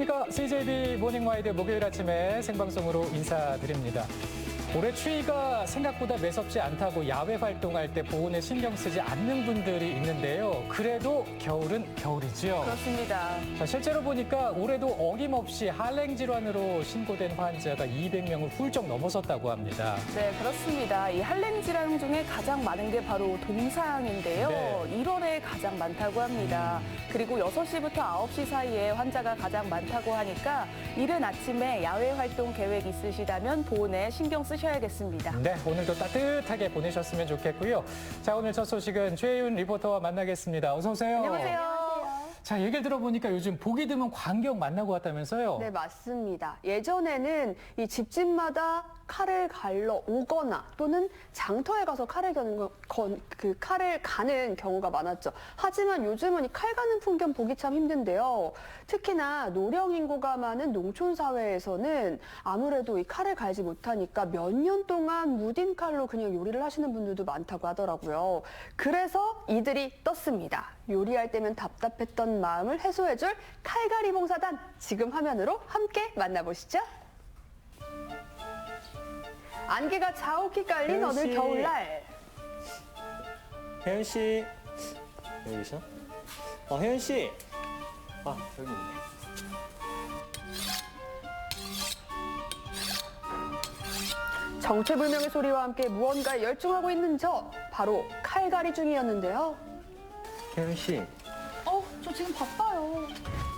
안녕하십니까. CJB 모닝와이드 목요일 아침에 생방송으로 인사드립니다. 올해 추위가 생각보다 매섭지 않다고 야외 활동할 때 보온에 신경 쓰지 않는 분들이 있는데요. 그래도 겨울은 겨울이지요. 그렇습니다. 자, 실제로 보니까 올해도 어김없이 한랭 질환으로 신고된 환자가 200명을 훌쩍 넘어섰다고 합니다. 네, 그렇습니다. 이 한랭 질환 중에 가장 많은 게 바로 동상인데요. 네. 1월에 가장 많다고 합니다. 그리고 6시부터 9시 사이에 환자가 가장 많다고 하니까 이른 아침에 야외 활동 계획 있으시다면 보온에 신경 쓰 셔야겠습니다. 네, 오늘도 따뜻하게 보내셨으면 좋겠고요. 자, 오늘 첫 소식은 최윤 리포터와 만나겠습니다. 어서 오세요. 안녕하세요. 자, 얘기를 들어보니까 요즘 보기 드문 광경 만나고 왔다면서요? 네, 맞습니다. 예전에는 이 집집마다 칼을 갈러 오거나 또는 장터에 가서 칼을 겨는 거, 건- 그 칼을 가는 경우가 많았죠. 하지만 요즘은 이 칼 가는 풍경 보기 참 힘든데요. 특히나 노령 인구가 많은 농촌 사회에서는 아무래도 이 칼을 갈지 못하니까 몇 년 동안 무딘 칼로 그냥 요리를 하시는 분들도 많다고 하더라고요. 그래서 이들이 떴습니다. 요리할 때면 답답했던 마음을 해소해줄 칼갈이 봉사단 지금 화면으로 함께 만나보시죠. 안개가 자욱히 깔린 씨. 겨울날 혜연 씨 여기 계셔? 어 혜연 씨. 아 여기 있네. 정체불명의 소리와 함께 무언가에 열중하고 있는 저 바로 칼갈이 중이었는데요. 혜연 씨. 어, 저 지금 바빠요.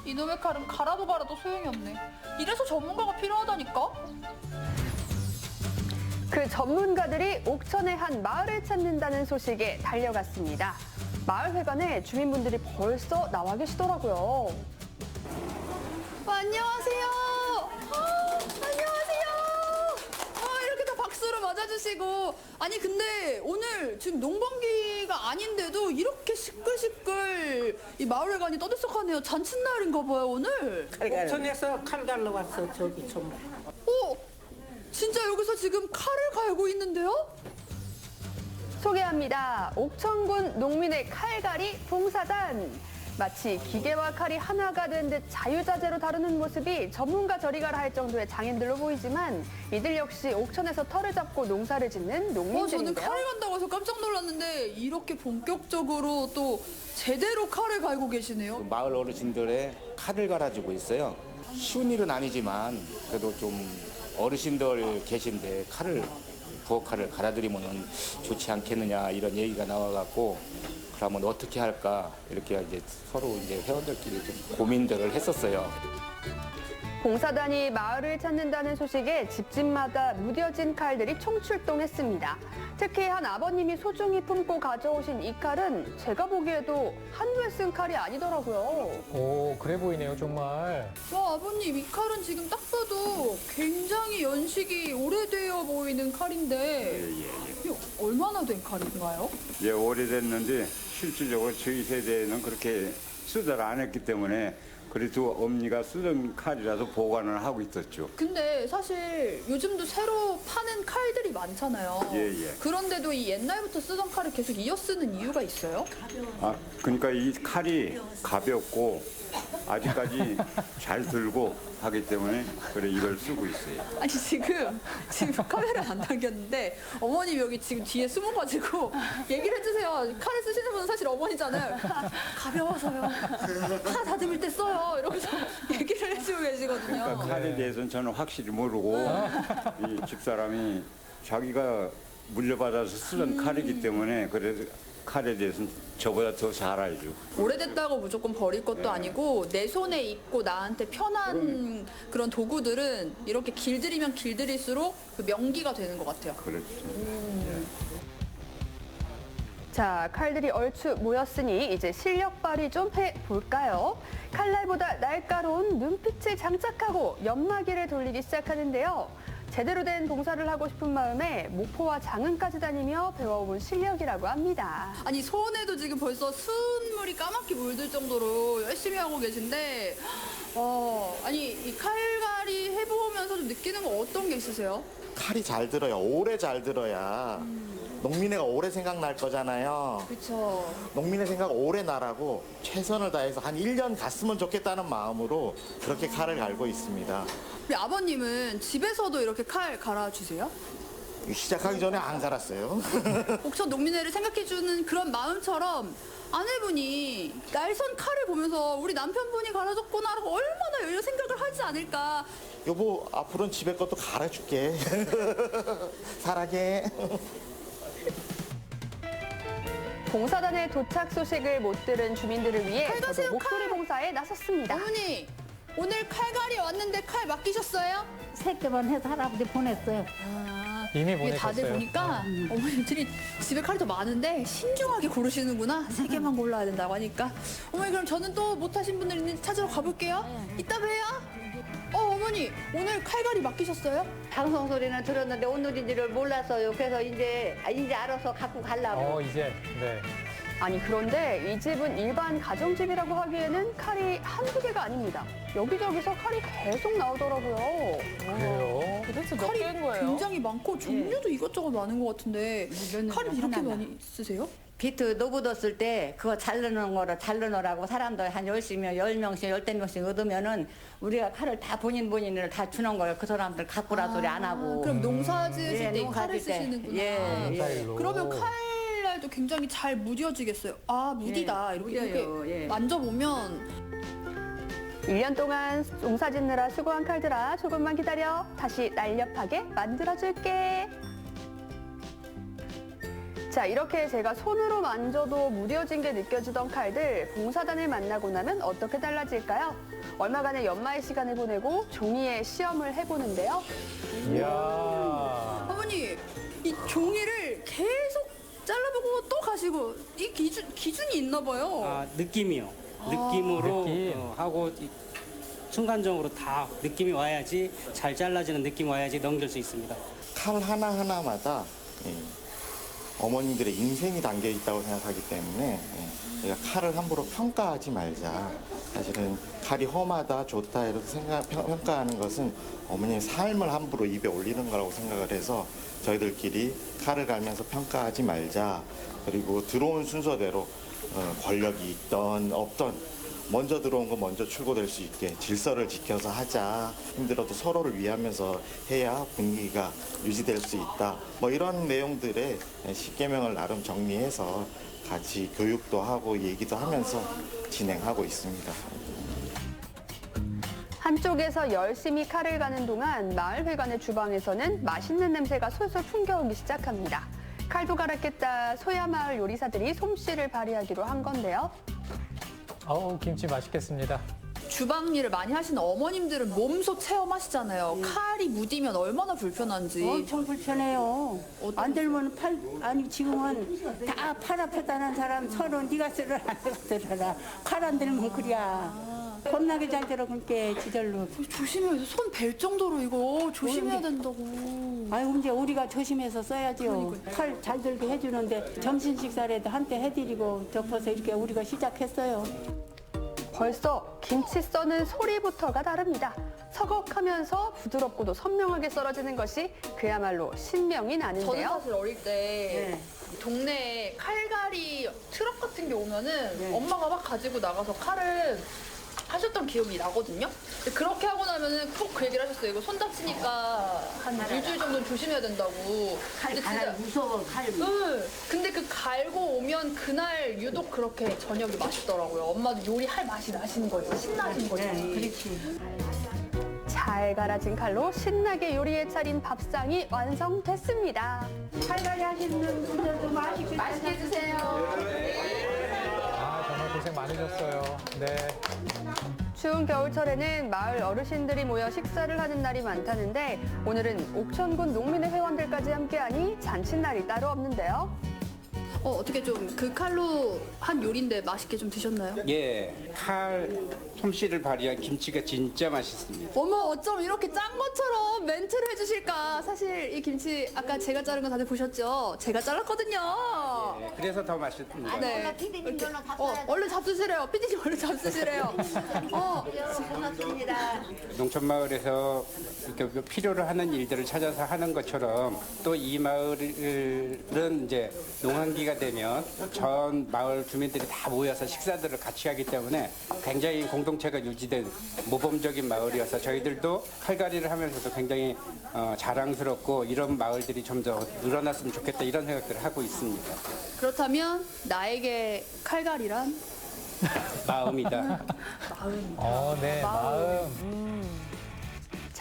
이놈의 칼은 갈아도 갈아도 소용이 없네. 이래서 전문가가 필요하다니까? 그 전문가들이 옥천의 한 마을을 찾는다는 소식에 달려갔습니다. 마을 회관에 주민분들이 벌써 나와 계시더라고요. 어, 안녕하세요. 어, 안녕하세요. 아, 이렇게 다 박수로 맞아주시고. 아니, 근데 오늘 지금 농번기 가 아닌데도 이렇게 시끌시끌 이 마을회관이 떠들썩하네요. 잔칫날인가 봐요, 오늘. 옥천에서 칼 갈러 왔어 저기 좀 어, 진짜 여기서 지금 칼을 갈고 있는데요? 소개합니다. 옥천군 농민의 칼갈이 봉사단. 마치 기계와 칼이 하나가 된 듯 자유자재로 다루는 모습이 전문가 저리가라 할 정도의 장인들로 보이지만 이들 역시 옥천에서 털을 잡고 농사를 짓는 어, 저는 농민들인데요. 칼을 간다고 해서 깜짝 놀랐는데 이렇게 본격적으로 또 제대로 칼을 갈고 계시네요. 그 마을 어르신들의 칼을 갈아주고 있어요. 쉬운 일은 아니지만 그래도 좀 어르신들 계신데 칼을 부엌 칼을 갈아드리면 좋지 않겠느냐 이런 얘기가 나와갖고 그러면 어떻게 할까 이렇게 이제 서로 이제 회원들끼리 좀 고민들을 했었어요. 봉사단이 마을을 찾는다는 소식에 집집마다 무뎌진 칼들이 총출동했습니다. 특히 한 아버님이 소중히 품고 가져오신 이 칼은 제가 보기에도 한두에 쓴 칼이 아니더라고요. 오, 그래 보이네요, 정말. 와 아버님 이 칼은 지금 딱 봐도 굉장히 연식이 오래되어 보이는 칼인데 이게 얼마나 된 칼인가요? 예, 오래됐는데 실질적으로 저희 세대에는 그렇게 쓰들 안 했기 때문에 그래도 엄니가 쓰던 칼이라서 보관을 하고 있었죠. 근데 사실 요즘도 새로 파는 칼들이 많잖아요. 예, 예. 그런데도 이 옛날부터 쓰던 칼을 계속 이어 쓰는 이유가 있어요? 아, 그러니까 이 칼이 가볍고 아직까지 잘 들고 하기 때문에 그래 이걸 쓰고 있어요. 아니 지금 지금 카메라 안 당겼는데 어머님 여기 지금 뒤에 숨어가지고 얘기를 해주세요. 칼을 쓰시는 분은 사실 어머니잖아요. 가벼워서요. 파 다듬을 때 써요. 이러면서 얘기를 해주고 계시거든요. 그러니까 칼에 대해서는 저는 확실히 모르고 이 집사람이 자기가 물려받아서 쓰던 칼이기 때문에 그래서 칼에 대해서는 저보다 더 잘 알죠. 오래됐다고 무조건 버릴 것도 아니고 내 손에 있고 나한테 편한 그런 도구들은 이렇게 길들이면 길들일수록 그 명기가 되는 것 같아요. 그렇죠. 자, 칼들이 얼추 모였으니 이제 실력 발휘 좀 해볼까요? 칼날보다 날카로운 눈빛을 장착하고 연마기를 돌리기 시작하는데요. 제대로 된 봉사를 하고 싶은 마음에 목포와 장흥까지 다니며 배워온 실력이라고 합니다. 아니 손에도 지금 벌써 순물이 까맣게 물들 정도로 열심히 하고 계신데 어 아니 이 칼갈이 해보면서 좀 느끼는 거 어떤 게 있으세요? 칼이 잘 들어야 오래 잘 들어야 농민회가 오래 생각날 거잖아요. 그렇죠. 농민의 생각 오래 나라고 최선을 다해서 한 1년 갔으면 좋겠다는 마음으로 그렇게 칼을 갈고 있습니다. 우리 아버님은 집에서도 이렇게 칼 갈아주세요? 시작하기 전에 안 갈았어요. 옥천 농민회를 생각해주는 그런 마음처럼 아내분이 날선 칼을 보면서 우리 남편분이 갈아줬구나라고 얼마나 열려 생각을 하지 않을까. 여보, 앞으로는 집에 것도 갈아줄게. 사랑해. 봉사단의 도착 소식을 못 들은 주민들을 위해 칼 가세요, 저도 목소리 칼! 봉사에 나섰습니다. 어머니 오늘 칼갈이 왔는데 칼 맡기셨어요? 세 개만 해서 할아버지 보냈어요. 아, 이미 이게 다들 보내셨어요. 보니까 어머니들이 집에 칼이 더 많은데 신중하게 고르시는구나. 세 개만 골라야 된다고 하니까. 어머니 그럼 저는 또 못하신 분들 있는지 찾으러 가볼게요. 이따 봬요. 어 어머니 오늘 칼갈이 맡기셨어요? 방송 소리는 들었는데 오늘인지를 몰랐어요. 그래서 이제 아, 이제 알아서 갖고 가려고. 어, 이제, 네. 아니 그런데 이 집은 일반 가정집이라고 하기에는 칼이 한두 개가 아닙니다. 여기저기서 칼이 계속 나오더라고요. 그래요. 도대체 몇 칼이 개인 거예요? 굉장히 많고 종류도 이것저것 많은 것 같은데 칼을 이렇게. 많이 쓰세요? 비트 노부뒀을 때 그거 자르는 거를 자르느라고 사람들 한 열심히 열 명씩 열대 명씩 얻으면은 우리가 칼을 다 본인 본인을 다 주는 거예요. 그 사람들 갖고 라 소리 안 하고. 그럼 농사 지으실 예, 때이 농사 칼을 지을 때. 쓰시는구나. 예, 농사일로. 그러면 칼날도 굉장히 잘 무뎌지겠어요. 아 무디다 예, 이렇게, 무뎌요, 이렇게 예. 만져보면 1년 동안 농사 짓느라 수고한 칼들아 조금만 기다려 다시 날렵하게 만들어줄게. 자 이렇게 제가 손으로 만져도 무뎌진 게 느껴지던 칼들 봉사단을 만나고 나면 어떻게 달라질까요? 얼마간의 연마의 시간을 보내고 종이에 시험을 해보는데요. 이야. 어머니 이 종이를 계속 잘라보고 또 가시고 이 기준 기준이 있나 봐요. 아, 느낌이요. 느낌으로 느낌. 어, 하고 이- 순간적으로 다 느낌이 와야지 잘 잘라지는 느낌 와야지 넘길 수 있습니다. 칼 하나하나마다 예, 어머님들의 인생이 담겨 있다고 생각하기 때문에 예, 우리가 칼을 함부로 평가하지 말자. 사실은 칼이 험하다, 좋다 이렇게 생각, 평- 평가하는 것은 어머니의 삶을 함부로 입에 올리는 거라고 생각을 해서 저희들끼리 칼을 갈면서 평가하지 말자. 그리고 들어온 순서대로 어, 권력이 있던 없던 먼저 들어온 거 먼저 출고될 수 있게 질서를 지켜서 하자. 힘들어도 서로를 위하면서 해야 분위기가 유지될 수 있다. 뭐 이런 내용들의 십계명을 나름 정리해서 같이 교육도 하고 얘기도 하면서 진행하고 있습니다. 한쪽에서 열심히 칼을 가는 동안 마을회관의 주방에서는 맛있는 냄새가 솔솔 풍겨오기 시작합니다. 칼도 갈았겠다 소야 마을 요리사들이 솜씨를 발휘하기로 한 건데요. 어우, 김치 맛있겠습니다. 주방 일을 많이 하시는 어머님들은 몸소 체험하시잖아요. 칼이 무디면 얼마나 불편한지. 엄청 불편해요. 안 들면 팔 아니 지금은 다 팔 아프다는 사람 서로 네가 쓰러라 내가 쓰러라 칼 안 들면 그래야 겁나게 잘 들어 그렇게 지절로. 조심해야 돼. 손벨 정도로 이거 조심해야 된다고. 아유 이제 우리가 조심해서 써야지요. 칼잘 들게 해주는데 점심 식사라도 한때 해드리고 덮어서 이렇게 우리가 시작했어요. 벌써 김치 써는 소리부터가 다릅니다. 서걱하면서 부드럽고도 선명하게 썰어지는 것이 그야말로 신명이 저는 나는데요. 사실 어릴 때 동네에 칼갈이 트럭 같은 게 오면은 엄마가 막 가지고 나가서 칼을 하셨던 기억이 나거든요. 근데 그렇게 하고 나면은 꼭 그 얘기를 하셨어요. 이거 손 다치니까 한 일주일 정도는 조심해야 된다고. 칼 근데 가라 진짜 무서워 칼. 응. 근데 그 갈고 오면 그날 유독 그렇게 저녁이 맛있더라고요. 엄마도 요리할 맛이 나시는 거죠. 신나신 거지. 그렇지. 잘 갈아진 칼로 신나게 요리에 차린 밥상이 완성됐습니다. 칼갈이 하시는 분들도 맛있게 맛있게 드세요. 고생 많으셨어요. 네. 추운 겨울철에는 마을 어르신들이 모여 식사를 하는 날이 많다는데 오늘은 옥천군 농민의 회원들까지 함께하니 잔칫날이 따로 없는데요. 어, 어떻게 좀 그 칼로 한 요리인데 맛있게 좀 드셨나요? 예, 칼 솜씨를 발휘한 김치가 진짜 맛있습니다. 어머 어쩜 이렇게 짠 것처럼 멘트를 해주실까 사실 이 김치 아까 제가 자른 거 다들 보셨죠? 제가 잘랐거든요. 네, 그래서 더 맛있습니다. 네. 이렇게. 어, 얼른 잡수시래요. 피디님 얼른 잡수시래요. 어, 농촌 마을에서 이렇게 필요로 하는 일들을 찾아서 하는 것처럼 또 이 마을은 이제 농한기가 되면 전 마을 주민들이 다 모여서 식사들을 같이 하기 때문에 굉장히 공동체가 유지된 모범적인 마을이어서 저희들도 칼갈이를 하면서도 굉장히 어, 자랑스럽고 이런 마을들이 좀 더 늘어났으면 좋겠다 이런 생각들을 하고 있습니다. 그렇다면 나에게 칼갈이란? 마음이다. 어, 네, 마음.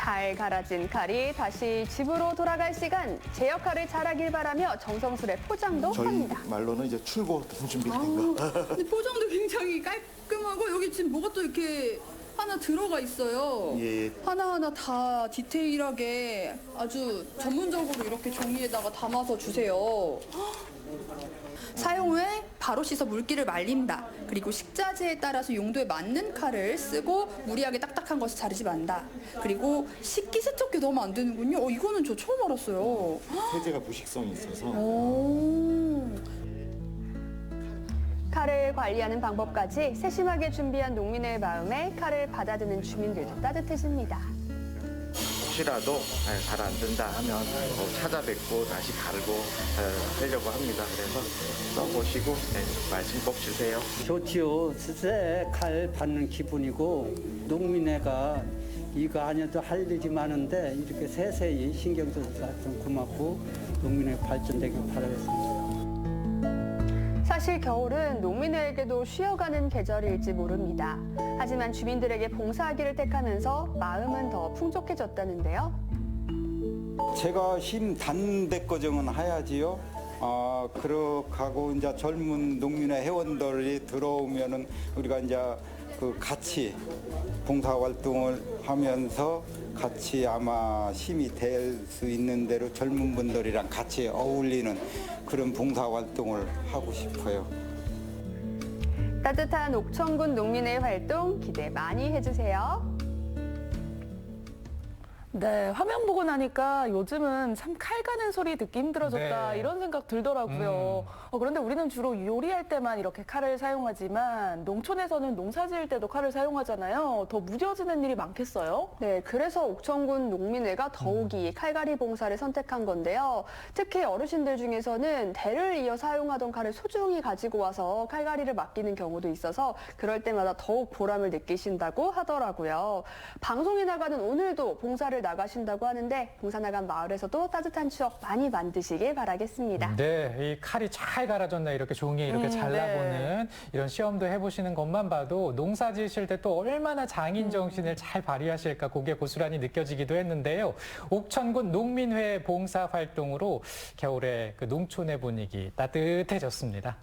잘 갈아진 칼이 다시 집으로 돌아갈 시간. 제 역할을 잘하길 바라며 정성스레 포장도 저희 합니다. 말로는 이제 출고 준비된 거. 근데 포장도 굉장히 깔끔하고 여기 지금 뭐가 또 이렇게 하나 들어가 있어요. 예. 하나하나 다 디테일하게 아주 전문적으로 이렇게 종이에다가 담아서 주세요. 사용 후에 바로 씻어 물기를 말린다. 그리고 식자재에 따라서 용도에 맞는 칼을 쓰고 무리하게 딱딱한 것을 자르지 만다. 그리고 식기 세척기 넣으면 안 되는군요. 어, 이거는 저 처음 알았어요. 세제가 부식성이 있어서 오. 칼을 관리하는 방법까지 세심하게 준비한 농민의 마음에 칼을 받아드는 주민들도 따뜻해집니다. 혹시라도 예, 잘안 된다 하면 어, 찾아뵙고 다시 갈고 예, 하려고 합니다. 그래서 써보시고 예, 말씀 꼭 주세요. 좋지요. 쎄, 칼 받는 기분이고 농민회가 이거 아니어도 할 일이 많은데 이렇게 세세히 신경 써서 좀 고맙고 농민회 발전되길 바라겠습니다. 사실 겨울은 농민에게도 쉬어가는 계절일지 모릅니다. 하지만 주민들에게 봉사하기를 택하면서 마음은 더 풍족해졌다는데요. 제가 힘 닿는 데까지는 해야지요. 아, 그렇게 하고 이제 젊은 농민의 회원들이 들어오면은 우리가 이제 그 같이 봉사 활동을 하면서 같이 아마 힘이 될 수 있는 대로 젊은 분들이랑 같이 어울리는 그런 봉사 활동을 하고 싶어요. 따뜻한 옥천군 농민의 활동 기대 많이 해주세요. 네, 화면 보고 나니까 요즘은 참 칼 가는 소리 듣기 힘들어졌다 네. 이런 생각 들더라고요. 어, 그런데 우리는 주로 요리할 때만 이렇게 칼을 사용하지만 농촌에서는 농사 지을 때도 칼을 사용하잖아요. 더 무뎌지는 일이 많겠어요? 네, 그래서 옥천군 농민회가 더욱이 칼갈이 봉사를 선택한 건데요. 특히 어르신들 중에서는 대를 이어 사용하던 칼을 소중히 가지고 와서 칼갈이를 맡기는 경우도 있어서 그럴 때마다 더욱 보람을 느끼신다고 하더라고요. 방송에 나가는 오늘도 봉사를 나가신다고 하는데 봉사 나간 마을에서도 따뜻한 추억 많이 만드시길 바라겠습니다. 네, 이 칼이 잘 갈아졌나 이렇게 종이에 이렇게 음, 잘라보는 이런 시험도 해보시는 것만 봐도 농사 지으실 때 또 얼마나 장인 정신을 잘 발휘하실까 그게 고스란히 느껴지기도 했는데요. 옥천군 농민회 봉사 활동으로 겨울에 그 농촌의 분위기 따뜻해졌습니다.